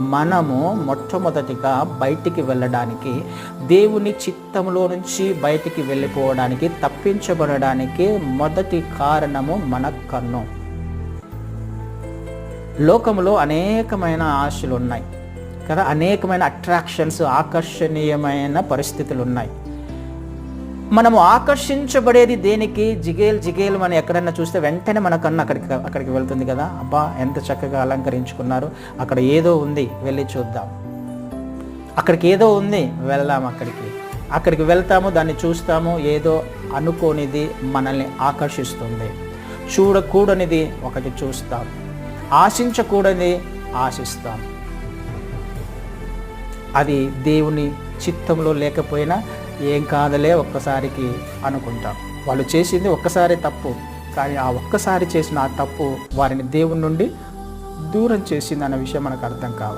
మనము మొట్టమొదటిగా బయటికి వెళ్ళడానికి దేవుని చిత్తంలో నుంచి బయటికి వెళ్ళిపోవడానికి తప్పించబడడానికి మొదటి కారణము మన కన్ను లోకంలో అనేకమైన ఆశలు ఉన్నాయి కదా అనేకమైన అట్రాక్షన్స్ ఆకర్షణీయమైన పరిస్థితులు ఉన్నాయి మనము ఆకర్షించబడేది దేనికి? జిగేల్ జిగేల్ మనం ఎక్కడన్నా చూస్తే వెంటనే మన కన్ను అక్కడికి అక్కడికి వెళ్తుంది కదా? అబ్బా ఎంత చక్కగా అలంకరించుకున్నారు. అక్కడ ఏదో ఉంది వెళ్ళి చూద్దాం. అక్కడికి ఏదో ఉంది వెళ్దాం అక్కడికి. అక్కడికి వెళ్తాము దాన్ని చూస్తాము ఏదో అనుకోనిది మనల్ని ఆకర్షిస్తుంది. చూడకూడనిది ఒకటి చూస్తాం. ఆశించకూడనిది ఆశిస్తాం. అది దేవుని చిత్తంలో లేకపోయినా ఏం కాదలే ఒక్కసారికి అనుకుంటాం. వాళ్ళు చేసింది ఒక్కసారి తప్పు. కానీ ఆ ఒక్కసారి చేసిన ఆ తప్పు వారిని దేవుని నుండి దూరం చేసింది అన్న విషయం మనకు అర్థం కావాలి.